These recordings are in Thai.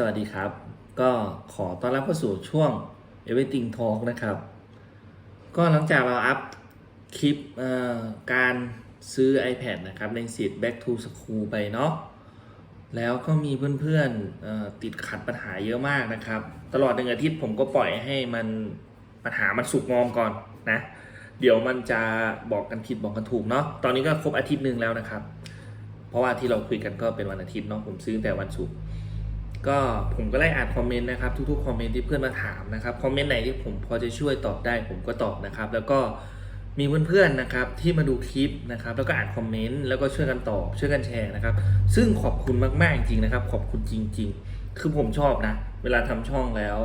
สวัสดีครับ ก็ขอต้อนรับเข้าสู่ช่วง Everything Talk นะครับ ก็หลังจากเราอัพคลิปการซื้อ iPad นะครับในสิทธิ์ Back to School ไปเนาะ แล้วก็มีเพื่อนๆติดขัดปัญหาเยอะมากนะครับ ตลอดหนึ่งอาทิตย์ผมก็ปล่อยให้มันปัญหามันสุกงอมก่อนนะ เดี๋ยวมันจะบอกกันผิดบอกกันถูกเนาะ ตอนนี้ก็ครบอาทิตย์หนึ่งแล้วนะครับ เพราะว่าที่เราคุยกันก็เป็นวันอาทิตย์เนาะ ผมซื้อแต่วันศุกร์ ก็ผมก็ไล่อ่านคอมเมนต์นะครับทุกๆคอมเมนต์ที่เพื่อนมาถามนะครับคอมเมนต์ไหนที่ผมพอจะช่วยตอบได้ผมก็ตอบนะครับ แล้วก็มีเพื่อนๆนะครับที่มาดูคลิปนะครับ แล้วก็อ่านคอมเมนต์แล้วก็ช่วยกันตอบช่วยกันแชร์นะครับ ซึ่งขอบคุณมากๆจริงๆนะครับ ขอบคุณจริง ๆ คือผมชอบนะ เวลาทำช่องแล้ว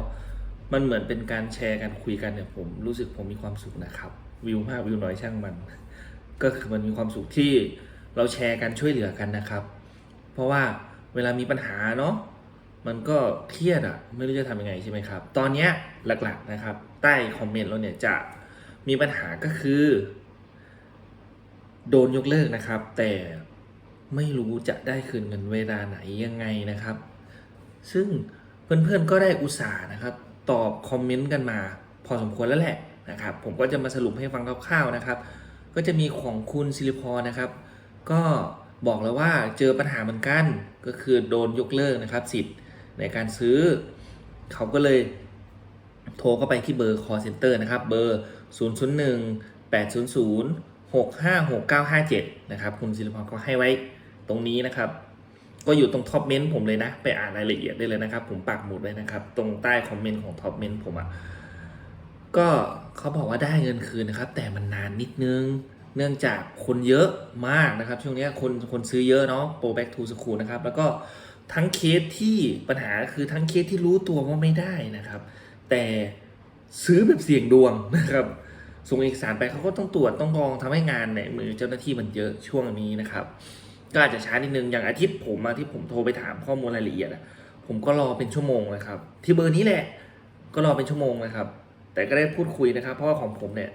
มันเหมือนเป็นการแชร์กันคุยกันเนี่ยผมรู้สึกผมมีความสุขนะครับ วิวมากวิวน้อยช่างมัน ก็คือมันมีความสุขที่เราแชร์กันช่วยเหลือกันนะครับ เพราะว่าเวลามีปัญหาเนาะ มันก็เครียดอะไม่รู้จะทำยังไงใช่ไหมครับ ตอนนี้หลักๆนะครับ ใต้คอมเมนต์เราเนี่ยจะมีปัญหาก็คือ โดนยกเลิกนะครับ แต่ไม่รู้จะได้คืนเงินเวลาไหนยังไงนะครับ ซึ่งเพื่อนๆก็ได้อุตส่าห์นะครับ ตอบคอมเมนต์กันมา พอสมควรแล้วแหละนะครับ ผมก็จะมาสรุปให้ฟังคร่าวๆนะครับ ก็จะมีของคุณซิลิพรนะครับ ก็บอกแล้วว่าเจอปัญหาเหมือนกันก็คือโดนยกเลิกนะครับสิทธิ์ ในการซื้อ เขาก็เลยโทรเข้าไปที่เบอร์ call center นะครับ เบอร์ 001 800 656957 นะครับ คุณศิลปพรก็ให้ไว้ตรงนี้นะครับ ก็อยู่ตรงท็อปเมนต์ผมเลยนะ ไปอ่านรายละเอียดได้เลยนะครับ ผมปักหมุดไว้นะครับ ตรงใต้คอมเมนต์ของท็อปเมนต์ผมอะ่ะก็เขาบอกว่าได้เงินคืนนะครับ แต่มันนานนิดนึง เนื่องจากคนเยอะมากนะครับ ช่วงนี้คนคนซื้อเยอะเนาะ Pro Back to School นะครับ แล้วก็ ทั้งเคสที่ปัญหาคือทั้งเคสที่รู้ตัวว่าไม่ได้นะครับ แต่ซื้อแบบเสี่ยงดวงนะครับส่งเอกสารไปเขาก็ต้องตรวจต้องกรองทำให้งานเนี่ยมือเจ้าหน้าที่มันเยอะช่วงนี้นะครับ ก็อาจจะช้านิดนึงอย่างอาทิตย์ผมอะที่ผมโทรไปถามข้อมูลรายละเอียดผมก็รอเป็นชั่วโมงนะครับ ที่เบอร์นี้แหละ ก็รอเป็นชั่วโมงนะครับ แต่ก็ได้พูดคุยนะครับ เพราะว่าของผมเนี่ย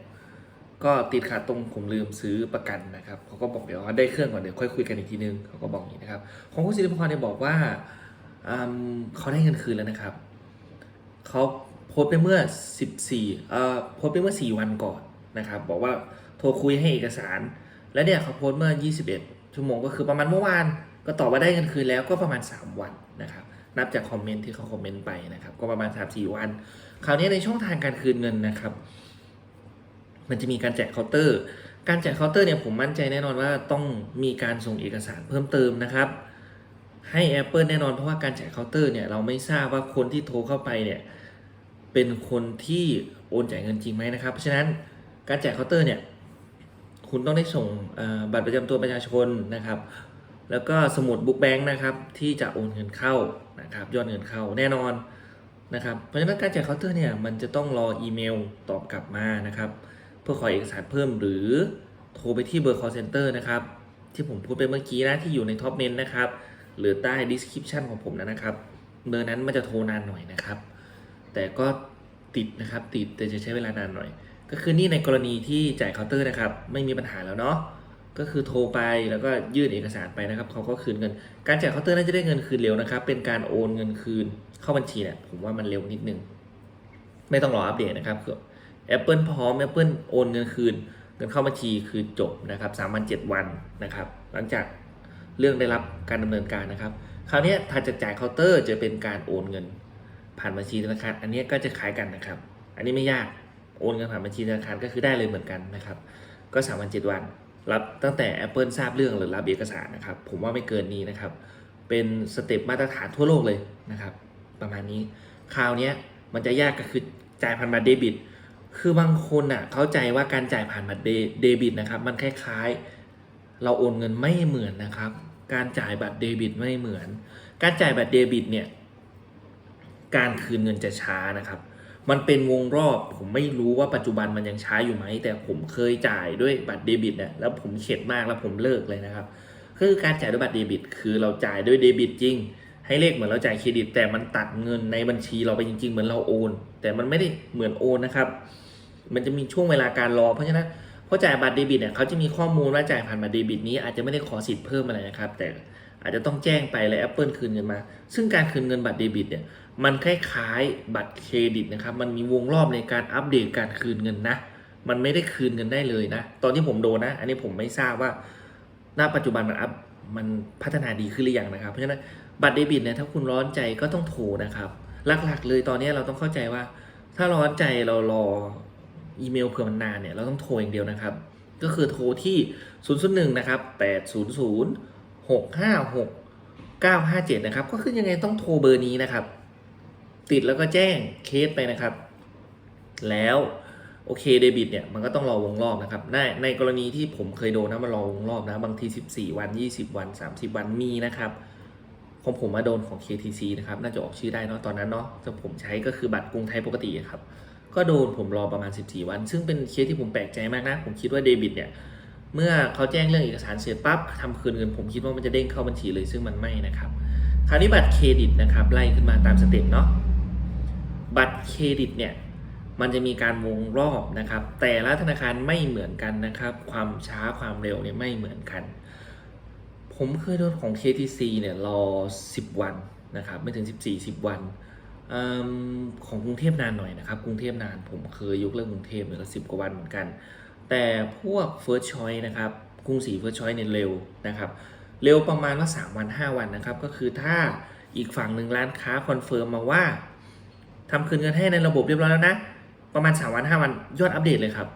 ก็ติดขัดตรงผมลืมซื้อประกันนะครับเขาก็บอกเดี๋ยวเขาได้เครื่องก่อนเดี๋ยวค่อยคุยกันอีกทีนึงเขาก็บอกอย่างนี้นะครับ ของคุณศิริพรเนี่ยบอกว่าเขาได้เงินคืนแล้วนะครับเขาโพสไปเมื่อ 14เอ่อโพสไปเมื่อ 4 วันก่อนนะครับ บอกว่าโทรคุยให้เอกสาร แล้วเนี่ยเขาโพสเมื่อ 21 ชั่วโมงก็คือประมาณเมื่อวาน ก็ตอบว่าได้เงินคืนแล้วก็ประมาณ 3 วันนะครับนับจากคอมเมนต์ที่เขาคอมเมนต์ไปนะครับ ก็ประมาณ 3-4 วัน คราวนี้ในช่องทางการคืนเงินนะครับ มันจะมีการแจกเคาน์เตอร์ การแจกเคาน์เตอร์เนี่ยผมมั่นใจแน่นอนว่าต้องมีการส่งเอกสารเพิ่มเติมนะครับให้ Apple แน่นอนเพราะว่าการแจกเคาน์เตอร์เนี่ยเราไม่ทราบว่าคนที่โทรเข้าไปเนี่ยเป็นคนที่โอนจ่ายเงินจริงไหมนะครับ เพราะฉะนั้นการแจกเคาน์เตอร์เนี่ยคุณต้องได้ส่งบัตรประจำตัวประชาชนนะครับ แล้วก็สมุดบุ๊กแบงค์นะครับที่จะโอนเงินเข้านะครับยอดเงินเข้าแน่นอนนะครับเพราะฉะนั้นการแจกเคาน์เตอร์เนี่ยมันจะต้องรออีเมลตอบกลับมานะครับเพื่อขอเอกสารเพิ่มหรือโทรไปที่เบอร์ call center นะครับ ที่ผมพูดไปเมื่อกี้นะที่อยู่ในท็อปเมนนะครับ หรือใต้ description ของผมนะครับ เบอร์นั้นมันจะโทรนานหน่อยนะครับ แต่ก็ติดนะครับติดแต่จะใช้เวลานานหน่อย ก็คือนี่ในกรณีที่จ่ายเคาน์เตอร์นะครับ ไม่มีปัญหาแล้วเนาะก็คือโทรไปแล้วก็ยื่นเอกสารไปนะครับเขาก็คืนเงิน การจ่ายเคาน์เตอร์น่าจะได้เงินคืนเร็วนะครับ เป็นการโอนเงินคืนเข้าบัญชีเนี่ยผมว่ามันเร็วนิดนึง ไม่ต้องรออัปเดตนะครับ Apple พร้อม Apple โอนเงินคืน เงินเข้าบัญชีคือจบนะครับ3วัน7วันนะครับ หลังจากเรื่องได้รับการดำเนินการนะครับ คราวนี้ถัดจากจ่ายเคาน์เตอร์จะเป็นการโอนเงิน ผ่านบัญชีธนาคาร อันนี้ก็จะคล้ายกันนะครับ อันนี้ไม่ยาก โอนเงินผ่านบัญชีธนาคารก็คือได้เลยเหมือนกันนะครับ ก็3วัน7วัน รับตั้งแต่ Apple ทราบเรื่องหรือรับเอกสารนะครับ ผมว่าไม่เกินนี้นะครับ เป็นสเต็ปมาตรฐานทั่วโลกเลยนะครับ ประมาณนี้ คราวนี้มันจะยากก็คือจ่ายผ่านบัตรเดบิต คือบางคนอะเข้าใจว่าการจ่ายผ่านบัตรเดบิตนะครับ มันคล้ายๆ เราโอนเงินไม่เหมือนนะครับ การจ่ายบัตรเดบิตไม่เหมือน การจ่ายบัตรเดบิตเนี่ย การคืนเงินจะช้านะครับ มันเป็นวงรอบผมไม่รู้ว่าปัจจุบันมันยังช้าอยู่ไหม แต่ผมเคยจ่ายด้วยบัตรเดบิตเนี่ยแล้วผมเข็ดมากแล้วผมเลิกเลยนะครับ คือการจ่ายด้วยบัตรเดบิต คือเราจ่ายด้วยเดบิตจริงให้เลขเหมือนเราจ่ายเครดิตแต่มันตัดเงินในบัญชีเราไปจริง ๆ เหมือนเราโอน แต่มันไม่ได้เหมือนโอนนะครับ มันจะมีช่วงเวลาการรอ เพราะฉะนั้นพอจ่ายบัตรเดบิตเนี่ยเขาจะมีข้อมูลว่าจ่ายผ่านบัตรเดบิตนี้อาจจะไม่ได้ขอสิทธิ์เพิ่มอะไรนะครับ แต่อาจจะต้องแจ้งไปแล้ว Apple คืนเงินมา ซึ่งการคืนเงินบัตรเดบิตเนี่ยมันคล้ายๆบัตรเครดิตนะครับ มันมีวงรอบในการอัปเดตการคืนเงินนะ มันไม่ได้คืนเงินได้เลยนะ ตอนที่ผมโดนนะ อันนี้ผมไม่ทราบว่า ณ ปัจจุบันมันอัพ มันพัฒนาดีขึ้นหรือยังนะครับ เพราะฉะนั้นบัตรเดบิตเนี่ยถ้าคุณร้อนใจก็ต้องโทรนะครับ หลักๆเลยตอนนี้เราต้องเข้าใจว่า ถ้าร้อนใจเรารอ อีเมลเผื่อมันนานเนี่ยเราต้องโทรอย่างเดียวนะครับ ก็คือโทรที่ 0 0 1 นะครับ 800 656 957 นะครับ ก็คือยังไงต้องโทรเบอร์นี้นะครับ ติดแล้วก็แจ้งเคสไปนะครับ แล้วโอเคเดบิตเนี่ยมันก็ต้องรอวงรอบนะครับในในกรณีที่ผมเคยโดนนะมันรอวงรอบนะ บางที 14 วัน 20 วัน 30 วันมีนะครับของผมมาโดนของ KTC นะครับ น่าจะออกชื่อได้เนาะตอนนั้นเนาะแต่ผมใช้ก็คือบัตรกรุงไทยปกติครับ ก็โดนผมรอประมาณ 14 วัน ซึ่งเป็นเคสที่ผมแปลกใจมากนะ ผมคิดว่าเดบิตเนี่ย เมื่อเขาแจ้งเรื่องเอกสารเสร็จปั๊บทำคืนเงินผมคิดว่ามันจะเด้งเข้าบัญชีเลยซึ่งมันไม่นะครับ คราวนี้บัตรเครดิตนะครับไล่ขึ้นมาตามสเต็ปเนาะ บัตรเครดิตเนี่ยมันจะมีการวงรอบนะครับ แต่ละธนาคารไม่เหมือนกันนะครับ ความช้าความเร็วเนี่ยไม่เหมือนกัน ผมเคยโดนของ KTC เนี่ยรอ 10 วันนะครับ ไม่ถึง 14 10 วัน อของกรุงเทพนานหน่อยนะครับ กรุงเทพนานผมเคยยกเลิกกรุงเทพเนี่ยก็สิบกว่าวันเหมือนกัน แต่พวก First Choice นะครับกรุงศรี First Choice เนี่ยเร็วนะครับ เร็วประมาณว่า3วัน 5 วันนะครับ ก็คือถ้าอีกฝั่งหนึ่งร้านค้าคอนเฟิร์มมาว่าทำคืนเงินให้ในระบบเรียบร้อยแล้วนะ ประมาณ 3 วัน 5 วันยอดอัปเดตเลยครับ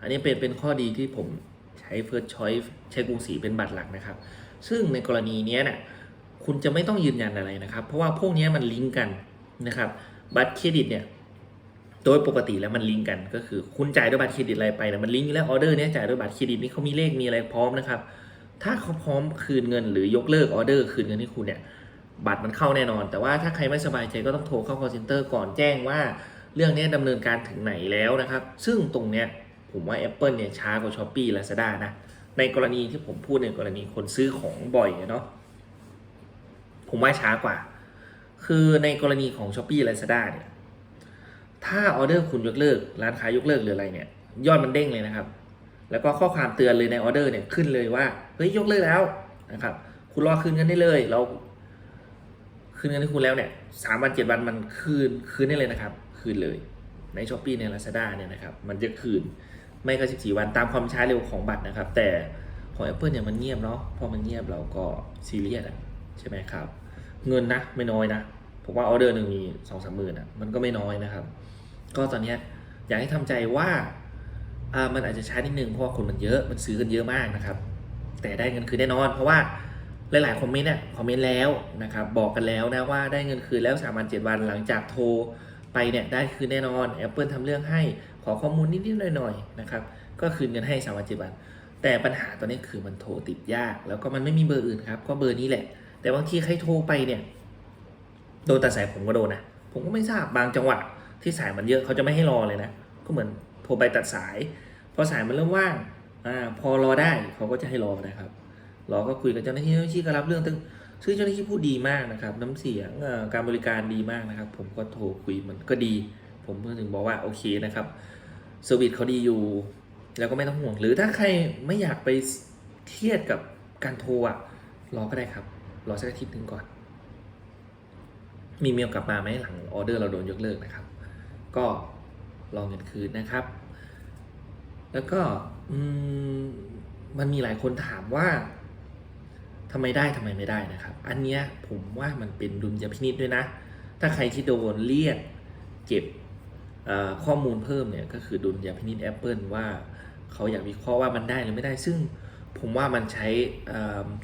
อันนี้เป็นเป็นข้อดีที่ผมใช้ First Choice ใช้กรุงศรีเป็นบัตรหลักนะครับ ซึ่งในกรณีนี้เนี่ยคุณจะไม่ต้องยืนยันอะไรนะครับ เพราะว่าพวกนี้มันลิงก์กัน นะครับบัตรเครดิตเนี่ยโดยปกติแล้วมันลิงก์กันก็คือคุณจ่ายด้วยบัตรเครดิตอะไรไปนี่ยมันลิงก์แล้วออเดอร์เนี้ยจ่ายด้วยบัตรเครดิตนี่เขามีเลขมีอะไรพร้อมนะครับถ้าเขาพร้อมคืนเงินหรือยกเลิกออเดอร์คืนเงินให้คุณเนี่ยบัตรมันเข้าแน่นอน แต่ว่าถ้าใครไม่สบายใจก็ต้องโทรเข้า call center ก่อนแจ้งว่าเรื่องนี้ดำเนินการถึงไหนแล้วนะครับ ซึ่งตรงเนี้ยผมว่า Apple เนี่ยช้ากว่า s h อ p e e Lazada นะในกรณีที่ผมพูดในกรณีคนซื้อของบ่อยเนาะผมว่าช้ากว่า คือในกรณีของ s h อ p e e Lazada เนี่ย ถ้าออเดอร์คุณยกเลิก ร้านค้ายกเลิกหรืออะไรเนี่ย ยอดมันเด้งเลยนะครับ แล้วก็ข้อความเตือนเลยในออเดอร์เนี่ยขึ้นเลยว่า เฮ้ย ยกเลิกแล้วนะครับ คุณรอคืนเงินได้เลย เราคืนเงินให้คุณแล้วเนี่ยสามวันเจ็ดวันมันคืนคืนได้เลยนะครับ คืนเลยในช้อปปีใน Lazada เนี่ยนะครับ มันจะคืนไม่ก็14วันตามความช้าเร็วของบัตรนะครับ แต่ของ Apple เนี่ยมันเงียบเนาะพอมันเงียบเราก็ซีเรียสใช่ไหมครับ เงินนะไม่น้อยนะผมว่าออเดอร์หนึ่งมีสองสามหมื่นอะมันก็ไม่น้อยนะครับ ก็ตอนเนี้ยอยากให้ทำใจว่าอ่ามันอาจจะช้านิดนึงเพราะว่าคนมันเยอะมันซื้อกันเยอะมากนะครับ แต่ได้เงินคืนแน่นอน เพราะว่าหลายๆคอมเมนต์เนี่ยคอมเมนต์แล้วนะครับบอกกันแล้วนะว่าได้เงินคืนแล้ว3วัน7วันหลังจากโทรไปเนี่ยได้คืนแน่นอน Apple ทำเรื่องให้ขอข้อมูลนิดๆหน่อยๆนะครับก็คืนเงินให้3วัน7วันแต่ปัญหาตอนนี้คือมันโทรติดยาก แล้วก็มันไม่มีเบอร์อื่นครับ ก็เบอร์นี้แหละ แต่บางทีใครโทรไปเนี่ย โดนตัดสายผมก็โดนนะ ผมก็ไม่ทราบบางจังหวะที่สายมันเยอะเขาจะไม่ให้รอเลยนะ ก็เหมือนโทรไปตัดสาย พอสายมันเริ่มว่างอ่าพอรอได้เขาก็จะให้รอนะครับ รอก็คุยกับเจ้าหน้าที่เจ้าหน้าที่ก็รับเรื่องตึงซึ่งเจ้าหน้าที่พูดดีมากนะครับ น้ำเสียงการบริการดีมากนะครับ ผมก็โทรคุยมันก็ดี ผมก็ถึงบอกว่าโอเคนะครับเซอร์วิสเขาดีอยู่ แล้วก็ไม่ต้องห่วง หรือถ้าใครไม่อยากไปเครียดกับการโทรอะรอก็ได้ครับ รอสักอาทิตย์หนึ่งก่อน มีเมลกลับมาไหมหลังออเดอร์เราโดนยกเลิกนะครับ ก็รอเงินคืนนะครับ แล้วก็มันมีหลายคนถามว่าทำไมได้ทำไมไม่ได้นะครับ อันเนี้ยผมว่ามันเป็นดุลยพินิจด้วยนะ ถ้าใครที่โดนเรียกเก็บข้อมูลเพิ่มเนี่ยก็คือดุลยพินิจ Apple ว่าเขาอยากวิเคราะห์ว่ามันได้หรือไม่ได้ซึ่ง ผมว่ามันใช้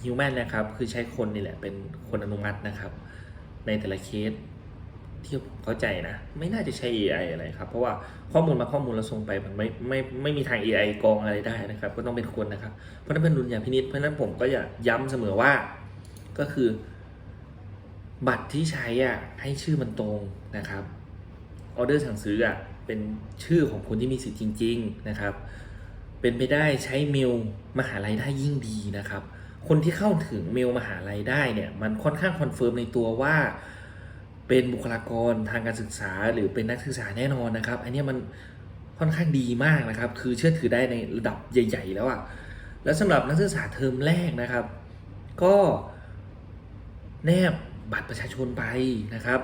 ฮิวแมนนะครับ คือใช้คนนี่แหละเป็นคนอนุมัตินะครับ ในแต่ละเคสที่ผมเข้าใจนะ ไม่น่าจะใช้ AI อะไรครับ เพราะว่าข้อมูลมาข้อมูลเราส่งไปมันไม่ไม่ไม่มีทาง AI กรองอะไรได้นะครับ ก็ต้องเป็นคนนะครับ เพราะนั้นเป็นดุลยพินิจเพราะนั้นผมก็อยากย้ำเสมอว่าก็คือ บัตรที่ใช้อะให้ชื่อมันตรงนะครับออเดอร์สั่งซื้ออะเป็นชื่อของคนที่มีสิทธิ์จริง ๆ นะครับ เป็นไปได้ใช้เมลมหาลัยได้ยิ่งดีนะครับ คนที่เข้าถึงเมลมหาลัยได้เนี่ยมันค่อนข้างคอนเฟิร์มในตัวว่า เป็นบุคลากรทางการศึกษา หรือเป็นนักศึกษาแน่นอนนะครับ อันนี้มันค่อนข้างดีมากนะครับ คือเชื่อถือได้ในระดับใหญ่ ๆ แล้วอะแล้วสำหรับนักศึกษาเทอมแรกนะครับ ก็แนบบัตรประชาชนไปนะครับ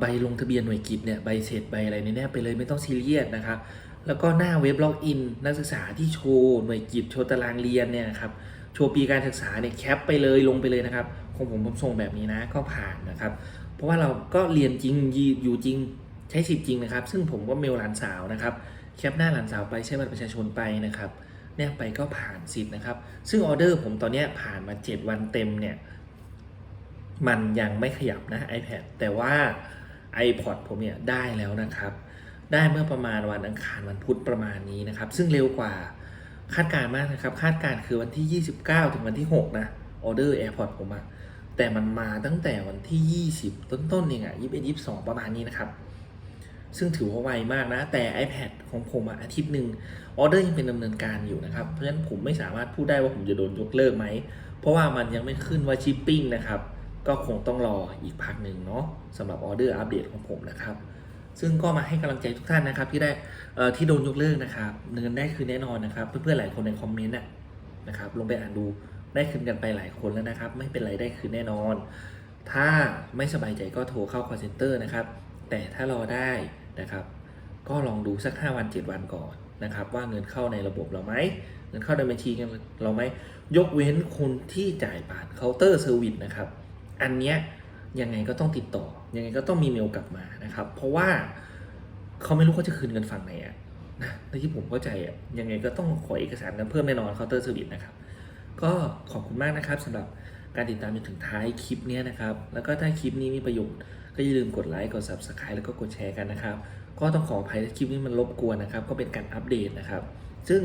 ใบลงทะเบียนหน่วยกิจเนี่ยใบเสร็จใบอะไรเนี่ยแนบไปเลยไม่ต้องซีเรียสนะครับ แล้วก็หน้าเว็บล็อกอินนักศึกษาที่โชว์หน่วยกิจโชว์ตารางเรียนเนี่ยครับโชว์ปีการศึกษาเนี่ยแคปไปเลยลงไปเลยนะครับของผมผมส่งแบบนี้นะก็ผ่านนะครับ เพราะว่าเราก็เรียนจริงยีอยู่จริงใช้สิทธิ์จริงนะครับ ซึ่งผมก็เมลหลานสาวนะครับแคปหน้าหลานสาวไปใช้บัตรประชาชนไปนะครับเนี่ยไปก็ผ่านสิทธิ์นะครับ ซึ่งออเดอร์ผมตอนนี้ผ่านมา 7 วันเต็มเนี่ยมันยังไม่ขยับนะ iPad แต่ว่า iPod ผมเนี่ยได้แล้วนะครับ ได้เมื่อประมาณวันอังคารวันพุธประมาณนี้นะครับ ซึ่งเร็วกว่าคาดการณ์มากนะครับ คาดการณ์คือวันที่ 29 ถึงวันที่ 6 นะออเดอร์ AirPod ผมอะแต่มันมาตั้งแต่วันที่ 20 ต้นๆเองอะ21 22ประมาณนี้นะครับ ซึ่งถือว่าไวมากนะ แต่ iPad ของผมอะอาทิตย์หนึ่งออเดอร์ยังเป็นดำเนินการอยู่นะครับ เพราะฉะนั้นผมไม่สามารถพูดได้ว่าผมจะโดนยกเลิกไหม เพราะว่ามันยังไม่ขึ้นว่าชิปปิ้งนะครับ ก็คงต้องรออีกพักหนึ่งเนาะสำหรับออเดอร์อัปเดตของผมนะครับ ซึ่งก็มาให้กำลังใจทุกท่านนะครับ ที่ได้ที่โดนยกเลิกนะครับเงินได้คืนแน่นอนนะครับ เพื่อนๆหลายคนในคอมเมนต์น่ะนะครับลงไปอ่านดูได้คืนกันไปหลายคนแล้วนะครับ ไม่เป็นไรได้คืนแน่นอน ถ้าไม่สบายใจก็โทรเข้า call center นะครับ แต่ถ้ารอได้นะครับ ก็ลองดูสัก 5 วัน 7 วันก่อนนะครับ ว่าเงินเข้าในระบบเราไหมเงินเข้าในบัญชีเราไหมยกเว้นคนที่จ่ายผ่านเคาน์เตอร์เซอร์วิสนะครับ อันเนี้ย ยังไงก็ต้องติดต่อ ยังไงก็ต้องมีเมลกลับมานะครับ เพราะว่าเขาไม่รู้เขาจะคืนเงินฝั่งไหนอะนะในที่ผมเข้าใจอะยังไงก็ต้องขอเอกสารกันเพิ่มแน่นอนเคาน์เตอร์เซอร์วิสนะครับ ก็ขอบคุณมากนะครับสำหรับการติดตามจนถึงท้ายคลิปนี้นะครับ แล้วก็ถ้าคลิปนี้มีประโยชน์ก็อย่าลืมกดไลค์ กด subscribe แล้วก็กดแชร์กันนะครับ ก็ต้องขออภัยถ้าคลิปนี้มันรบกวนนะครับ ก็เป็นการอัปเดตนะครับ ซึ่ง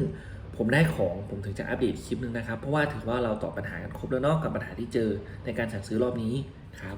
ผมได้ของผมถึงจะอัปเดตคลิปนึงนะครับ เพราะว่าถือว่าเราตอบปัญหากันครบแล้วเนอกกับปัญหาที่เจอในการสั่งซื้อรอบนี้ครับ